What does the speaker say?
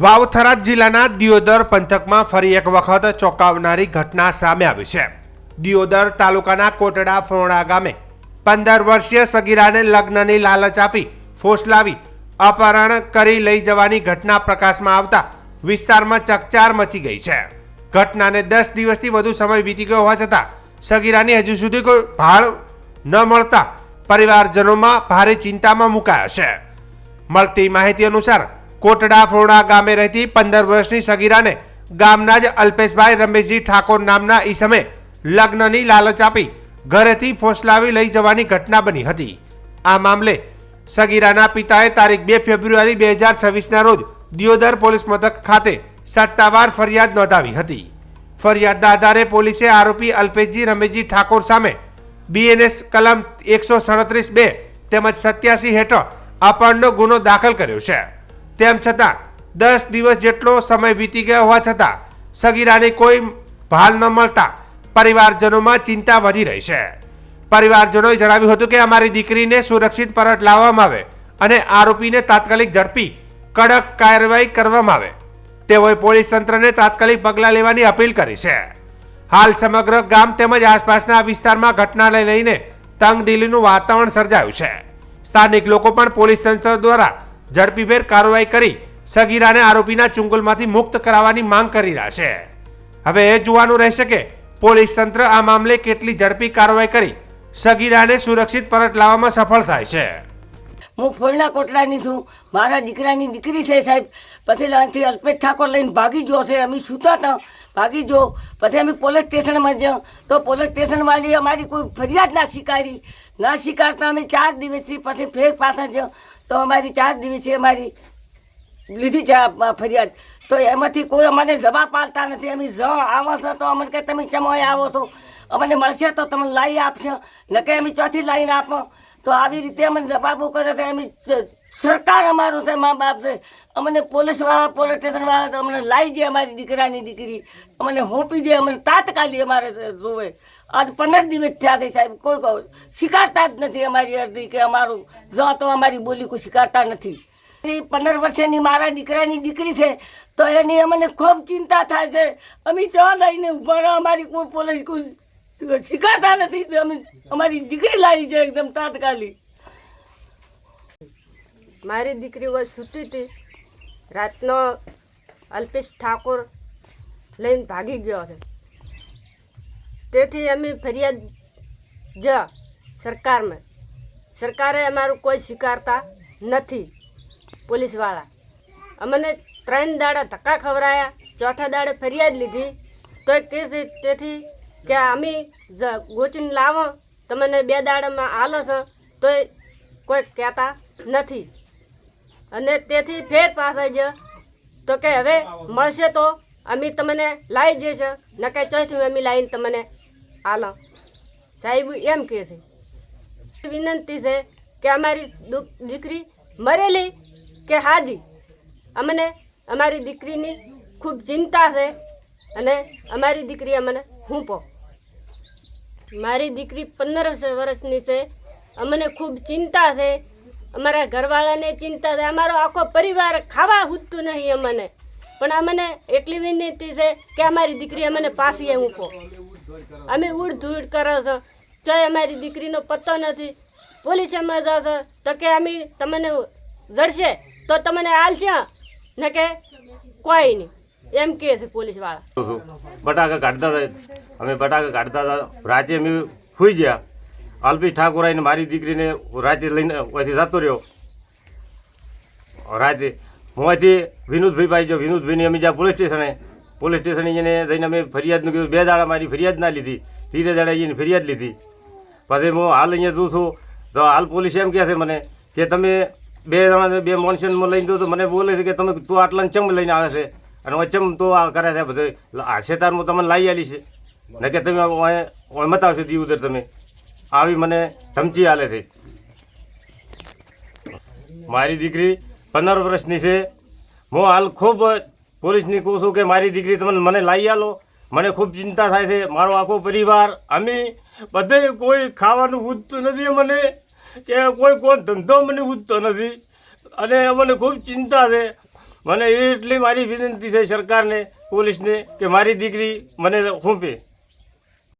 વાવથરા જિલ્લાના દિયોદર પંથકમાં ફરી એક વખત ચોંકાવનારી ઘટના સામે આવી છે. દિયોદર તાલુકાના કોટડા ફોણા ગામે પંદર વર્ષીય સગીરાને લગ્નની લાલચ આપી ફોસલાવી અપહરણ કરી લઈ જવાની ઘટના પ્રકાશમાં આવતા વિસ્તારમાં ચકચાર મચી ગઈ છે. ઘટનાને દસ દિવસથી વધુ સમય વીતી ગયો હોવા છતાં સગીરાની હજુ સુધી કોઈ ભાળ ન મળતા પરિવારજનોમાં ભારે ચિંતામાં મુકાયા છે. મળતી માહિતી અનુસાર કોટડા ફોરણા ગામે રહેતી પંદર વર્ષની સગીરાને ગામના જ અલ્પેશભાઈ રમેશજી ઠાકોર નામના ઈસમે લગ્નની લાલચ આપી ઘરેથી ફોસલાવી લઈ જવાની ઘટના બની હતી. આ મામલે સગીરાના પિતાએ તારીખ બે ફેબ્રુઆરી બે હજાર છવ્વીસના રોજ દિયોદર પોલીસ મથક ખાતે સત્તાવાર ફરિયાદ નોંધાવી હતી. ફરિયાદના આધારે પોલીસે આરોપી અલ્પેશજી રમેશજી ઠાકોર સામે બીએનએસ કલમ એકસો સડત્રીસ બે તેમજ સત્યાસી હેઠળ અપહરણનો ગુનો દાખલ કર્યો છે. તેમ છતાં, દસ દિવસ જેટલો સમય વીતી ગયો હોવા છતાં, સગીરાની કોઈ ભાલ ન મળતા પરિવારજનોમાં ચિંતા વધી રહી છે. પરિવારજનોએ જણાવ્યું હતું કે અમારી દીકરીને સુરક્ષિત પરત લાવવામાં આવે અને આરોપીને તાત્કાલિક ઝડપી, કડક કાર્યવાહી કરવામાં આવે. તેઓએ પોલીસ તંત્રને તાત્કાલિક પગલાં લેવાની અપીલ કરી છે. હાલ સમગ્ર ગામ તેમજ આસપાસના વિસ્તારમાં ઘટનાને લઈને તંગદિલીનું વાતાવરણ સર્જાયું છે. સ્થાનિક લોકો પણ પોલીસ તંત્ર દ્વારા ઝડપીભેર કાર્યવાહી કરી સગીરાને આરોપીના ચુંગલમાંથી મુક્ત કરાવવાની માંગ કરી રહ્યા છે. હવે એ જોવાનું રહેશે કે પોલીસ તંત્ર આ મામલે કેટલી ઝડપી કાર્યવાહી કરી સગીરાને સુરક્ષિત પરત લાવવામાં સફળ થાય છે. હું ફોલના કોટલાની છું. મારા દીકરાની દીકરી છે સાહેબ. પછી ત્યાંથી અલ્પેશ ઠાકોર લઈને ભાગી ગયો છે. અમે સૂતા હતા. ભાગી જો પછી અમે પોલીસ સ્ટેશનમાં જ્યાં. તો પોલીસ સ્ટેશનવાળી અમારી કોઈ ફરિયાદ ના સ્વીકારી. ના સ્વીકારતા અમે ચાર દિવસથી પછી ફેર પાછા ગયા તો અમારી ચાર દિવસે અમારી લીધી છે ફરિયાદ. તો એમાંથી કોઈ અમને જવાબ પાડતા નથી. અમે જ આવો છો તો અમને કે તમે ચમોય આવો છો? અમને મળશે તો તમે લાવી આપશો. નકે અમે ચોથી લાવીને આપો. તો આવી રીતે અમને જવાબો કરે તો અમે સરકાર અમારું છે, મા બાપ છે. અમને પોલીસવાળા પોલીસ સ્ટેશનવાળા અમને લાવી દે અમારી દીકરાની દીકરી. અમને હોંપી દે, અમને તાત્કાલિક અમારે જોવે. આજ પંદર દિવસ થયા છે સાહેબ, કોઈ કહું. સ્વીકારતા જ નથી અમારી અરજી કે અમારું, જો તો અમારી બોલી કોઈ સ્વીકારતા નથી. એ પંદર વર્ષની મારા દીકરાની દીકરી છે, તો એની અમને ખૂબ ચિંતા થાય છે. અમે ચા લઈને ઊભા અમારી કોઈ પોલીસ કોઈ શીખાતા નથી. અમે, અમારી દીકરી લાવી છે એકદમ તાત્કાલિક. મારી દીકરી સૂતી હતી. રાતનો અલ્પેશ ઠાકોર લઈને ભાગી ગયો છે. તેથી અમે ફરિયાદ જ સરકારમાં સરકારે અમારું કોઈ સ્વીકારતા નથી પોલીસવાળા. અમને ત્રણ દાડા ધક્કા ખવડાયા, ચોથા દાડે ફરિયાદ લીધી. તો કે તેથી કે અમે ગોચીને લાવો, તમને બે દાડામાં હાલો છો તોય કોઈ કહેતા નથી. અને તેથી ફેર પાસે જ, તો કે હવે મળશે તો અમે તમને લાવી જઈશ નકે ચોથી અમે લાવીને તમને હાલો. સાહેબ, એમ કહે છે. વિનંતી છે કે અમારી દીકરી મરેલી કે હાજી? અમને, અમારી દીકરીની ખૂબ ચિંતા છે અને અમારી દીકરી અમને હૂંપો. મારી દીકરી પંદર વર્ષની છે. અમને ખૂબ ચિંતા છે. અમારા ઘરવાળાને ચિંતા છે. અમારો આખો પરિવાર ખાવા હૂતું નહીં અમને. પણ અમને એટલી વિનંતી છે કે અમારી દીકરી અમને પાછી મૂકો અમે ઉડ ધૂળ કરો છો. ચોય અમારી દીકરીનો પત્તો નથી. પોલીસમાં જશો. તો કે અમે તમને જડશે તો તમને હાલશે ને કે કોઈ નહીં. એમ કે છે પોલીસવાળા. બટાકા કાઢતા હતા. અમે બટાકા કાઢતા હતા. રાતે અમે સુઈ ગયા. અલ્પેશ ઠાકોર આવીને મારી દીકરીને રાતે લઈને અહીંથી જતો રહ્યો. રાતે હું અહીંથી વિનોદભાઈ પાસે જો વિનોદભાઈની અમે જ્યાં પોલીસ સ્ટેશને પોલીસ સ્ટેશને એને જઈને અમે ફરિયાદનું કીધું. બે દાડા મારી ફરિયાદ ના લીધી. ત્રીજે દાડા જઈને ફરિયાદ લીધી. પછી હું હાલ અહીંયા જોઉં છું. તો હાલ પોલીસ એમ કહે છે મને કે તમે બે જણા બે મોન્સનમાં લઈને દો તો મને બોલે છે કે તમે તું આટલાને ચમ લઈને આવે છે? અને ચમ તો આ કરે છે બધું? આશેતારમાં તમને લાવી આલી છે. ને કે તમે મત મતાવશો દી ઉધર તમે. આવી મને ધમકી આલે છે. મારી દીકરી પંદર વર્ષની છે. હું હાલ ખૂબ પોલીસની કહું છું કે મારી દીકરી તમે મને લાવી આલો. મને ખૂબ ચિંતા થાય છે. મારો આખો પરિવાર, અમે બધે કોઈ ખાવાનું પૂછતું નથી મને કે કોઈ કોઈ ધંધો મને પૂછતો નથી. અને મને ખૂબ ચિંતા છે. મને એટલી મારી વિનંતી છે સરકારને, પોલીસને, કે મારી દીકરી મને સોંપે